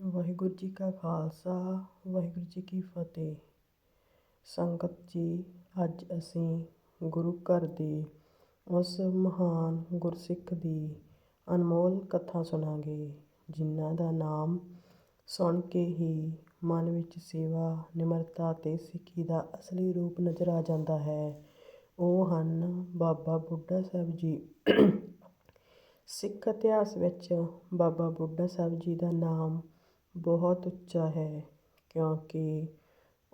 ਵਾਹਿਗੁਰੂ ਜੀ ਕਾ ਖਾਲਸਾ, ਵਾਹਿਗੁਰੂ ਜੀ ਕੀ ਫਤਿਹ। ਸੰਗਤ ਜੀ, ਅੱਜ ਅਸੀਂ ਗੁਰੂ ਘਰ ਦੇ ਉਸ ਮਹਾਨ ਗੁਰਸਿੱਖ ਦੀ ਅਨਮੋਲ ਕਥਾ ਸੁਣਾਂਗੇ, ਜਿਨ੍ਹਾਂ ਦਾ ਨਾਮ ਸੁਣ ਕੇ ਹੀ ਮਨ ਵਿੱਚ ਸੇਵਾ, ਨਿਮਰਤਾ ਤੇ ਸਿੱਖੀ ਦਾ ਅਸਲੀ ਰੂਪ ਨਜ਼ਰ ਆ ਜਾਂਦਾ ਹੈ। ਉਹ ਹਨ ਬਾਬਾ ਬੁੱਢਾ ਸਾਹਿਬ ਜੀ। ਸਿੱਖ ਇਤਿਹਾਸ ਵਿੱਚ ਬਾਬਾ ਬੁੱਢਾ ਸਾਹਿਬ ਜੀ ਦਾ ਨਾਮ ਬਹੁਤ ਉੱਚਾ ਹੈ, ਕਿਉਂਕਿ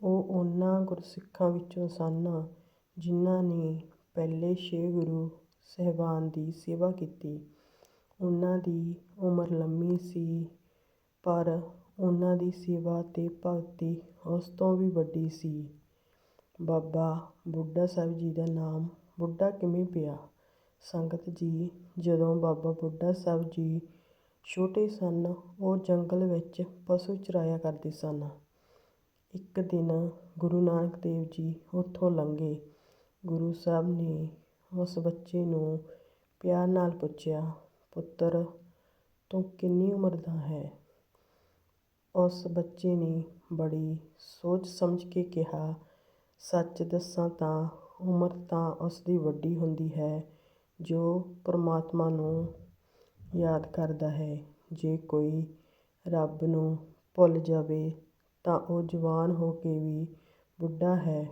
ਉਹ ਉਹਨਾਂ ਗੁਰਸਿੱਖਾਂ ਵਿੱਚੋਂ ਸਨ ਜਿਨ੍ਹਾਂ ਨੇ ਪਹਿਲੇ ਛੇ ਗੁਰੂ ਸਾਹਿਬਾਨ ਦੀ ਸੇਵਾ ਕੀਤੀ। ਉਹਨਾਂ ਦੀ ਉਮਰ ਲੰਮੀ ਸੀ, ਪਰ ਉਹਨਾਂ ਦੀ ਸੇਵਾ ਅਤੇ ਭਗਤੀ ਉਸ ਤੋਂ ਵੀ ਵੱਡੀ ਸੀ। ਬਾਬਾ ਬੁੱਢਾ ਸਾਹਿਬ ਜੀ ਦਾ ਨਾਮ ਬੁੱਢਾ ਕਿਵੇਂ ਪਿਆ? ਸੰਗਤ ਜੀ, ਜਦੋਂ ਬਾਬਾ ਬੁੱਢਾ ਸਾਹਿਬ ਜੀ ਛੋਟੇ ਸਨ, ਉਹ ਜੰਗਲ ਵਿੱਚ ਪਸ਼ੂ ਚਰਾਇਆ ਕਰਦੇ ਸਨ। ਇੱਕ ਦਿਨ ਗੁਰੂ ਨਾਨਕ ਦੇਵ ਜੀ ਉੱਥੋਂ ਲੰਘੇ। ਗੁਰੂ ਸਾਹਿਬ ਨੇ ਉਸ ਬੱਚੇ ਨੂੰ ਪਿਆਰ ਨਾਲ ਪੁੱਛਿਆ, ਪੁੱਤਰ, ਤੂੰ ਕਿੰਨੀ ਉਮਰ ਦਾ ਹੈ? ਉਸ ਬੱਚੇ ਨੇ ਬੜੀ ਸੋਚ ਸਮਝ ਕੇ ਕਿਹਾ, ਸੱਚ ਦੱਸਾਂ ਤਾਂ ਉਮਰ ਤਾਂ ਉਸ ਦੀ ਵੱਡੀ ਹੁੰਦੀ ਹੈ, ਜੋ ਪਰਮਾਤਮਾ ਨੂੰ ਯਾਦ ਕਰਦਾ ਹੈ। ਜੇ ਕੋਈ ਰੱਬ ਨੂੰ ਭੁੱਲ ਜਾਵੇ ਤਾਂ ਉਹ ਜਵਾਨ ਹੋ ਕੇ ਵੀ ਬੁੱਢਾ ਹੈ।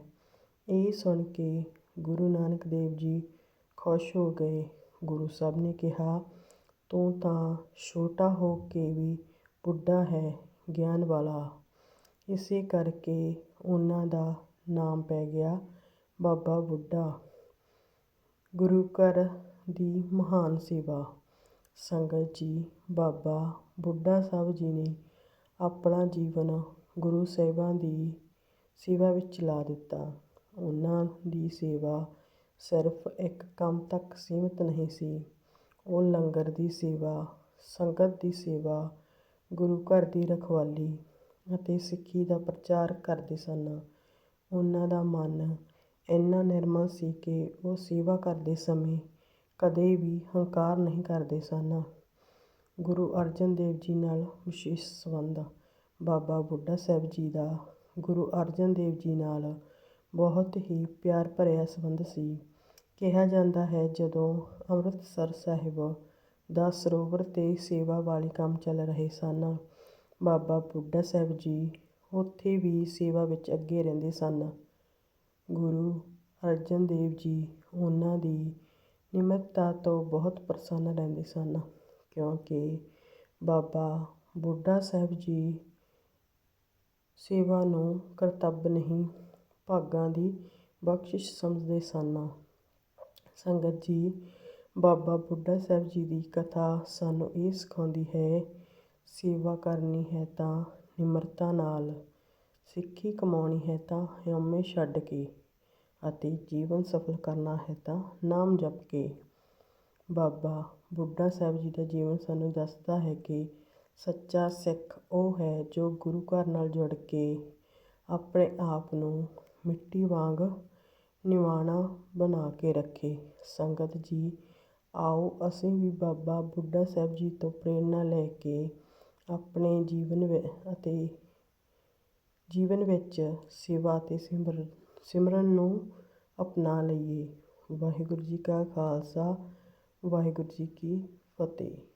ਇਹ ਸੁਣ ਕੇ ਗੁਰੂ ਨਾਨਕ ਦੇਵ ਜੀ ਖੁਸ਼ ਹੋ ਗਏ। ਗੁਰੂ ਸਾਹਿਬ ਨੇ ਕਿਹਾ, ਤੂੰ ਤਾਂ ਛੋਟਾ ਹੋ ਕੇ ਵੀ ਬੁੱਢਾ ਹੈ, ਗਿਆਨ ਵਾਲਾ। ਇਸੇ ਕਰਕੇ ਉਹਨਾਂ ਦਾ ਨਾਮ ਪੈ ਗਿਆ ਬਾਬਾ ਬੁੱਢਾ। ਗੁਰੂ ਘਰ ਦੀ ਮਹਾਨ ਸੇਵਾ। ਸੰਗਤ ਜੀ, ਬਾਬਾ, ਬੁੱਢਾ ਸਾਹਿਬ ਜੀ ਨੇ ਆਪਣਾ ਜੀਵਨ ਗੁਰੂ ਸਾਹਿਬਾਂ ਦੀ ਸੇਵਾ ਵਿੱਚ ਲਾ ਦਿੱਤਾ। ਉਹਨਾਂ ਦੀ ਸੇਵਾ ਸਿਰਫ ਇੱਕ ਕੰਮ ਤੱਕ ਸੀਮਿਤ ਨਹੀਂ ਸੀ। ਉਹ ਲੰਗਰ ਦੀ ਸੇਵਾ, ਸੰਗਤ ਦੀ ਸੇਵਾ, ਗੁਰੂ ਘਰ ਦੀ ਰਖਵਾਲੀ ਅਤੇ ਸਿੱਖੀ ਦਾ ਪ੍ਰਚਾਰ ਕਰਦੇ ਸਨ। ਉਹਨਾਂ ਦਾ ਮਨ ਇੰਨਾ ਨਿਰਮਲ ਸੀ ਕਿ ਉਹ ਸੇਵਾ ਕਰਦੇ ਸਮੇਂ ਕਦੇ ਵੀ ਹੰਕਾਰ ਨਹੀਂ ਕਰਦੇ ਸਨ। ਗੁਰੂ ਅਰਜਨ ਦੇਵ ਜੀ ਨਾਲ ਵਿਸ਼ੇਸ਼ ਸੰਬੰਧ। ਬਾਬਾ ਬੁੱਢਾ ਸਾਹਿਬ ਜੀ ਦਾ ਗੁਰੂ ਅਰਜਨ ਦੇਵ ਜੀ ਨਾਲ ਬਹੁਤ ਹੀ ਪਿਆਰ ਭਰਿਆ ਸੰਬੰਧ ਸੀ। ਕਿਹਾ ਜਾਂਦਾ ਹੈ, ਜਦੋਂ ਅੰਮ੍ਰਿਤਸਰ ਸਾਹਿਬ ਦਾ ਸਰੋਵਰ 'ਤੇ ਸੇਵਾ ਵਾਲੇ ਕੰਮ ਚੱਲ ਰਹੇ ਸਨ, ਬਾਬਾ ਬੁੱਢਾ ਸਾਹਿਬ ਜੀ ਉੱਥੇ ਵੀ ਸੇਵਾ ਵਿੱਚ ਅੱਗੇ ਰਹਿੰਦੇ ਸਨ। ਗੁਰੂ ਅਰਜਨ ਦੇਵ ਜੀ ਉਹਨਾਂ ਦੀ ਨਿਮਰਤਾ ਤੋਂ ਬਹੁਤ ਪ੍ਰਸੰਨ ਰਹਿੰਦੇ ਸਨ, ਕਿਉਂਕਿ ਬਾਬਾ ਬੁੱਢਾ ਸਾਹਿਬ ਜੀ ਸੇਵਾ ਨੂੰ ਕਰਤੱਵ ਨਹੀਂ, ਭਾਗਾਂ ਦੀ ਬਖਸ਼ਿਸ਼ ਸਮਝਦੇ ਸਨ। ਸੰਗਤ ਜੀ, ਬਾਬਾ ਬੁੱਢਾ ਸਾਹਿਬ ਜੀ ਦੀ ਕਥਾ ਸਾਨੂੰ ਇਹ ਸਿਖਾਉਂਦੀ ਹੈ, ਸੇਵਾ ਕਰਨੀ ਹੈ ਤਾਂ ਨਿਮਰਤਾ ਨਾਲ, ਸਿੱਖੀ ਕਮਾਉਣੀ ਹੈ ਤਾਂ ਹਉਮੈ ਛੱਡ ਕੇ। ਅਤੇ ਜੀਵਨ ਸਫਲ ਕਰਨਾ ਹੈ ਤਾਂ ਨਾਮ ਜਪ ਕੇ। ਬਾਬਾ ਬੁੱਢਾ ਸਾਹਿਬ ਜੀ ਦਾ ਜੀਵਨ ਸਾਨੂੰ ਦੱਸਦਾ ਹੈ ਕਿ ਸੱਚਾ ਸਿੱਖ ਉਹ ਹੈ ਜੋ ਗੁਰੂ ਘਰ ਨਾਲ ਜੁੜ ਕੇ ਆਪਣੇ ਆਪ ਨੂੰ ਮਿੱਟੀ ਵਾਂਗ ਨਿਵਾਣਾ ਬਣਾ ਕੇ ਰੱਖੇ। ਸੰਗਤ ਜੀ, ਆਓ ਅਸੀਂ ਵੀ ਬਾਬਾ ਬੁੱਢਾ ਸਾਹਿਬ ਜੀ ਤੋਂ ਪ੍ਰੇਰਣਾ ਲੈ ਕੇ ਆਪਣੇ ਜੀਵਨ ਅਤੇ ਜੀਵਨ ਵਿੱਚ ਸੇਵਾ ਅਤੇ ਸਿਮਰਨ ਸਿਮਰਨ ਨੂੰ ਅਪਣਾ ਲਈਏ। ਵਾਹਿਗੁਰੂ ਜੀ ਕਾ ਖਾਲਸਾ ਵਾਹਿਗੁਰੂ ਜੀ ਕੀ ਫਤਿਹ।